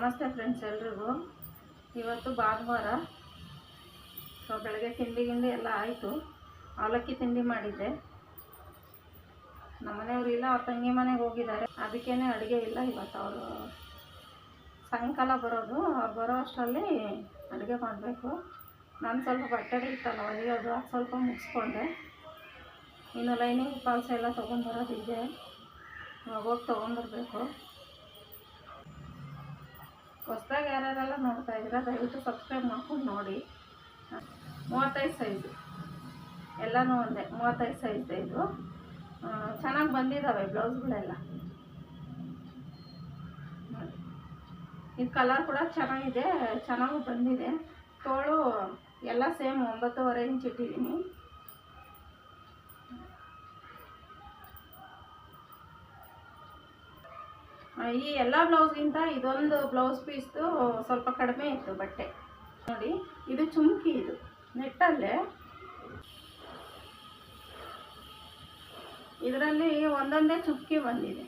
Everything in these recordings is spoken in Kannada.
ನಮಸ್ತೆ ಫ್ರೆಂಡ್ಸ್ ಎಲ್ರಿಗೂ. ಇವತ್ತು ಭಾನುವಾರ, ಸೊ ಬೆಳಗ್ಗೆ ತಿಂಡಿ ಗಿಂಡಿ ಎಲ್ಲ ಆಯಿತು. ಅವಲಕ್ಕಿ ತಿಂಡಿ ಮಾಡಿದ್ದೆ. ನಮ್ಮನೆಯವರು ಇಲ್ಲ, ಅವ್ರ ತಂಗಿ ಮನೆಗೆ ಹೋಗಿದ್ದಾರೆ. ಅದಕ್ಕೇ ಅಡುಗೆ ಇಲ್ಲ ಇವತ್ತು ಅವರು. ಸಾಯಂಕಾಲ ಬರೋದು, ಅವ್ರು ಬರೋ ಅಷ್ಟರಲ್ಲಿ ಅಡುಗೆ ಮಾಡಬೇಕು. ನಾನು ಸ್ವಲ್ಪ ಬಟ್ಟೆಗಳಿತ್ತಲ್ಲ ಹೊಲಿಯೋದು ಅದು ಸ್ವಲ್ಪ ಮುಗಿಸ್ಕೊಂಡೆ. ಇನ್ನು ಲೈನಿಂಗ್ ಪಾಲ್ಸ್ ಎಲ್ಲ ತೊಗೊಂಡ್ಬರೋದಿದೆ ಹೋಗಿ ತೊಗೊಂಡ್ಬರ್ಬೇಕು ಹೊಸ್ದಾಗಿ ಯಾರ್ಯಾರೆಲ್ಲ ನೋಡ್ತಾ ಇದ್ದೀರಾ, ದಯವಿಟ್ಟು ಸಬ್ಸ್ಕ್ರೈಬ್ ಮಾಡ್ಕೊಂಡು ನೋಡಿ. ಮೂವತ್ತೈದು ಸೈಜು ಎಲ್ಲನೂ ಒಂದೇ, ಮೂವತ್ತೈದು ಸೈಜ್ ಇದು. ಚೆನ್ನಾಗಿ ಬಂದಿದ್ದಾವೆ ಬ್ಲೌಸ್ಗಳೆಲ್ಲ. ಇದು ಕಲರ್ ಕೂಡ ಚೆನ್ನಾಗಿದೆ, ಚೆನ್ನಾಗೂ ಬಂದಿದೆ. ತೋಳು ಎಲ್ಲ ಸೇಮ್ ಒಂಬತ್ತುವರೆ ಇಂಚ್ ಇಟ್ಟಿದ್ದೀನಿ. ಈ ಎಲ್ಲ ಬ್ಲೌಸ್ಗಿಂತ ಇದೊಂದು ಬ್ಲೌಸ್ ಪೀಸ್ದು ಸ್ವಲ್ಪ ಕಡಿಮೆ ಇತ್ತು ಬಟ್ಟೆ. ನೋಡಿ, ಇದು ಚುಮ್ಕಿ ಇದು, ನೆಟ್ಟಲ್ಲೇ. ಇದರಲ್ಲಿ ಒಂದೊಂದೇ ಚುಮ್ಕಿ ಬಂದಿದೆ.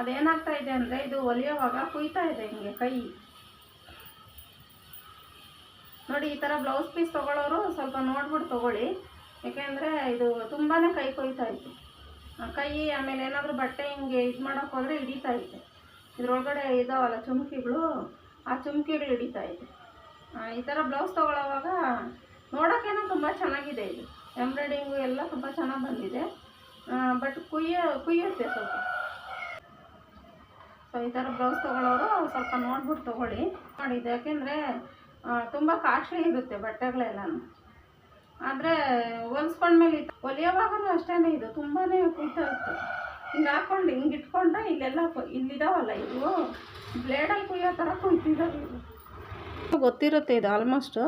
ಅದೇನಾಗ್ತಾ ಇದೆ ಅಂದರೆ ಇದು ಒಲಿಯೋವಾಗ ಕುಯ್ತಾ ಇದೆ ಹಿಂಗೆ ಕೈ. ನೋಡಿ, ಈ ಥರ ಬ್ಲೌಸ್ ಪೀಸ್ ತೊಗೊಳ್ಳೋರು ಸ್ವಲ್ಪ ನೋಡ್ಬಿಟ್ಟು ತೊಗೊಳ್ಳಿ. ಯಾಕೆಂದರೆ ಇದು ತುಂಬಾ ಕೈ ಕೊಯ್ತಾ ಇತ್ತು. ಕೈ ಆಮೇಲೆ ಏನಾದರೂ ಬಟ್ಟೆ ಹಿಂಗೆ ಇದು ಮಾಡೋಕೆ ಹೋದರೆ ಹಿಡಿತಾ ಇದೆ. ಇದರೊಳಗಡೆ ಇದಾವಲ್ಲ, ಚುಮಕಿಗಳು, ಆ ಚುಮಕಿಗಳು ಹಿಡಿತಾ ಇದೆ. ಈ ಥರ ಬ್ಲೌಸ್ ತೊಗೊಳ್ಳೋವಾಗ ನೋಡೋಕ್ಕೇನೋ ತುಂಬ ಚೆನ್ನಾಗಿದೆ ಇದು. ಎಂಬ್ರಾಯ್ಡಿಂಗು ಎಲ್ಲ ತುಂಬ ಚೆನ್ನಾಗಿ ಬಂದಿದೆ. ಬಟ್ ಕುಯ್ಯ, ಕುಯ್ಯುತ್ತೆ ಸ್ವಲ್ಪ. ಸೊ ಈ ಥರ ಬ್ಲೌಸ್ ತೊಗೊಳ್ಳೋರು ಸ್ವಲ್ಪ ನೋಡ್ಬಿಟ್ಟು ತೊಗೊಳ್ಳಿ. ನೋಡಿ ಇದು ಯಾಕೆಂದರೆ ತುಂಬ ಕಾಸ್ಟ್ಲಿ ಇರುತ್ತೆ ಬಟ್ಟೆಗಳೆಲ್ಲನೂ. ಆದರೆ ಹೊಲ್ಸ್ಕೊಂಡ್ಮೇಲೆ ಹೊಲಿಯೋವಾಗಲೂ ಅಷ್ಟೇ ಇದು ತುಂಬಾ ಕುಯ್ತಾ ಇತ್ತು. ಹಿಂಗೆ ಹಾಕೊಂಡು ಹಿಂಗೆ ಇಟ್ಕೊಂಡ್ರೆ ಇಲ್ಲೆಲ್ಲ ಇಲ್ಲಿದಾವಲ್ಲ ಇವು ಬ್ಲೇಡಲ್ಲಿ ಕುಯ್ಯೋ ಥರ ಕುಯ್ತಿದ್ದಾವೆ ಇವು ಗೊತ್ತಿರುತ್ತೆ ಇದು ಆಲ್ಮೋಸ್ಟು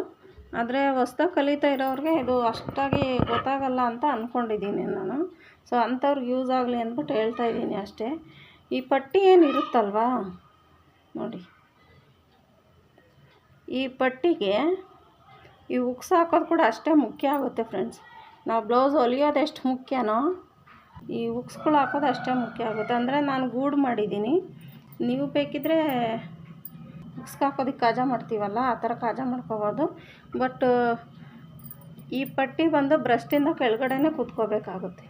ಆದರೆ ಹೊಸ್ದಾಗಿ ಕಲಿತಾ ಇರೋರಿಗೆ ಇದು ಅಷ್ಟಾಗಿ ಗೊತ್ತಾಗಲ್ಲ ಅಂತ ಅಂದ್ಕೊಂಡಿದ್ದೀನಿ ನಾನು. ಸೊ ಅಂಥವ್ರಿಗೆ ಯೂಸ್ ಆಗಲಿ ಅಂದ್ಬಿಟ್ಟು ಹೇಳ್ತಾ ಇದ್ದೀನಿ ಅಷ್ಟೇ. ಈ ಪಟ್ಟಿ ಏನು ಇರುತ್ತಲ್ವಾ? ನೋಡಿ. ಈ ಪಟ್ಟಿಗೆ ಈ ಉಕ್ಸ್ ಹಾಕೋದು ಕೂಡ ಅಷ್ಟೇ ಮುಖ್ಯ ಆಗುತ್ತೆ ಫ್ರೆಂಡ್ಸ್. ನಾವು ಬ್ಲೌಸ್ ಹೊಲಿಯೋದು ಎಷ್ಟು ಮುಖ್ಯನೋ ಈ ಉಕ್ಸ್ಗಳು ಹಾಕೋದು ಅಷ್ಟೇ ಮುಖ್ಯ ಆಗುತ್ತೆ. ಅಂದರೆ ನಾನು ಗೂಡು ಮಾಡಿದ್ದೀನಿ. ನೀವು ಬೇಕಿದ್ರೆ ಉಕ್ಸ್ಗೆ ಹಾಕೋದಕ್ಕೆ ಕಾಜಾ ಮಾಡ್ತೀವಲ್ಲ, ಆ ಥರ ಕಾಜಾ ಮಾಡ್ಕೋಬೋದು. ಬಟ್, ಈ ಪಟ್ಟಿ ಬಂದು ಬ್ರಷ್ಟಿಂದ ಕೆಳಗಡೆನೇ ಕೂತ್ಕೋಬೇಕಾಗುತ್ತೆ.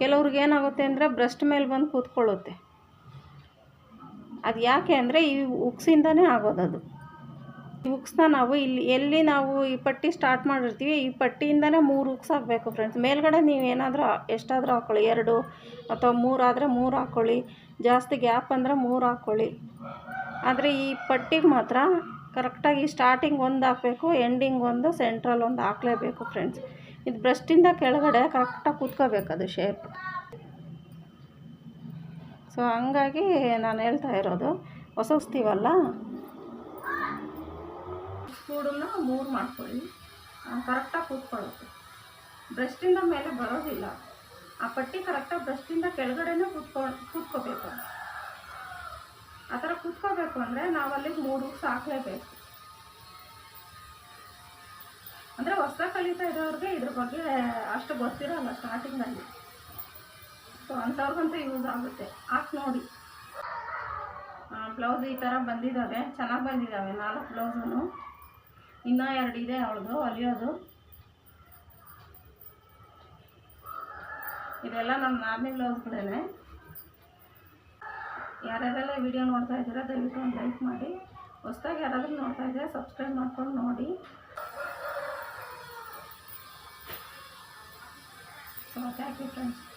ಕೆಲವ್ರಿಗೆ ಏನಾಗುತ್ತೆ ಅಂದರೆ ಬ್ರಸ್ಟ್ ಮೇಲೆ ಬಂದು ಕೂತ್ಕೊಳ್ಳುತ್ತೆ. ಅದು ಯಾಕೆ ಅಂದರೆ ಈ ಉಕ್ಸಿಂದನೇ ಆಗೋದದು ಈ ಉಕ್ಸ್ನ ನಾವು ಇಲ್ಲಿ, ಎಲ್ಲಿ ನಾವು ಈ ಪಟ್ಟಿ ಸ್ಟಾರ್ಟ್ ಮಾಡಿರ್ತೀವಿ, ಈ ಪಟ್ಟಿಯಿಂದನೇ ಮೂರು ಹುಕ್ಸ್ ಹಾಕಬೇಕು ಫ್ರೆಂಡ್ಸ್ ಮೇಲ್ಗಡೆ ನೀವು ಏನಾದರೂ ಎಷ್ಟಾದರೂ ಹಾಕ್ಕೊಳ್ಳಿ ಎರಡು ಅಥವಾ ಮೂರು ಆದರೆ ಮೂರು ಹಾಕ್ಕೊಳ್ಳಿ ಜಾಸ್ತಿ ಗ್ಯಾಪ್ ಅಂದರೆ ಮೂರು ಹಾಕ್ಕೊಳ್ಳಿ ಆದರೆ ಈ ಪಟ್ಟಿಗೆ ಮಾತ್ರ ಕರೆಕ್ಟಾಗಿ ಸ್ಟಾರ್ಟಿಂಗ್ ಒಂದು ಹಾಕಬೇಕು ಎಂಡಿಂಗ್ ಒಂದು ಸೆಂಟ್ರಲ್ ಒಂದು ಹಾಕಲೇಬೇಕು ಫ್ರೆಂಡ್ಸ್ ಇದು ಬ್ರಷ್ಟಿಂದ ಕೆಳಗಡೆ ಕರೆಕ್ಟಾಗಿ ಕೂತ್ಕೋಬೇಕು ಅದು ಶೇಪ್ ಸೊ ಹಂಗಾಗಿ ನಾನು ಹೇಳ್ತಾ ಇರೋದು ಹೊಸ ಹೊಸ್ತೀವಲ್ಲ ಸ್ಪೂಡನ್ನ ಮೂರು ಮಾಡ್ಕೊಳ್ಳಿ. ಕರೆಕ್ಟಾಗಿ ಕೂತ್ಕೊಳ್ಳೋದು ಬ್ರೆಸ್ಟಿಂದ ಮೇಲೆ ಬರೋದಿಲ್ಲ. ಆ ಪಟ್ಟಿ ಕರೆಕ್ಟಾಗಿ ಬ್ರೆಸ್ಟಿಂದ ಕೆಳಗಡೆನೇ ಕೂತ್ಕೊ, ಕೂತ್ಕೋಬೇಕು. ಆ ಥರ ಕೂತ್ಕೋಬೇಕು ಅಂದರೆ ನಾವು ಅಲ್ಲಿಗೆ ಮೂರು ಸಾಕಲೇಬೇಕು ಅಂದರೆ ಹೊಸ ಕಲಿತಾ ಇರೋರಿಗೆ ಇದ್ರ ಬಗ್ಗೆ ಅಷ್ಟು ಗೊತ್ತಿರೋಲ್ಲ ಸ್ಟಾರ್ಟಿಂಗಲ್ಲಿ ಸೊ ಅಂಥವ್ರಿಗಂತೂ ಯೂಸ್ ಆಗುತ್ತೆ. ಹಾಕಿ ನೋಡಿ. ಬ್ಲೌಸ್ ಈ ಥರ ಬಂದಿದ್ದಾವೆ. ಚೆನ್ನಾಗಿ ಬಂದಿದ್ದಾವೆ. ನಾಲ್ಕು ಬ್ಲೌಸೂ ಇನ್ನೂ ಎರಡು ಇದೆ ಅವಳದು ಹೊಲಿಯೋದು ಇದೆಲ್ಲ ನಮ್ಮ ನಾರ್ಮಲ್ ಕಡೆನೆ. ಯಾರ್ಯಾರೆಲ್ಲ ವಿಡಿಯೋ ನೋಡ್ತಾ ಇದ್ದೀರಾ, ದಯವಿಟ್ಟು ಒಂದು ಲೈಕ್ ಮಾಡಿ. ಹೊಸ್ದಾಗಿ ಯಾರಾದರೂ ನೋಡ್ತಾ ಇದ್ದರೆ ಸಬ್ಸ್ಕ್ರೈಬ್ ಮಾಡ್ಕೊಂಡು ನೋಡಿ. So thank you friends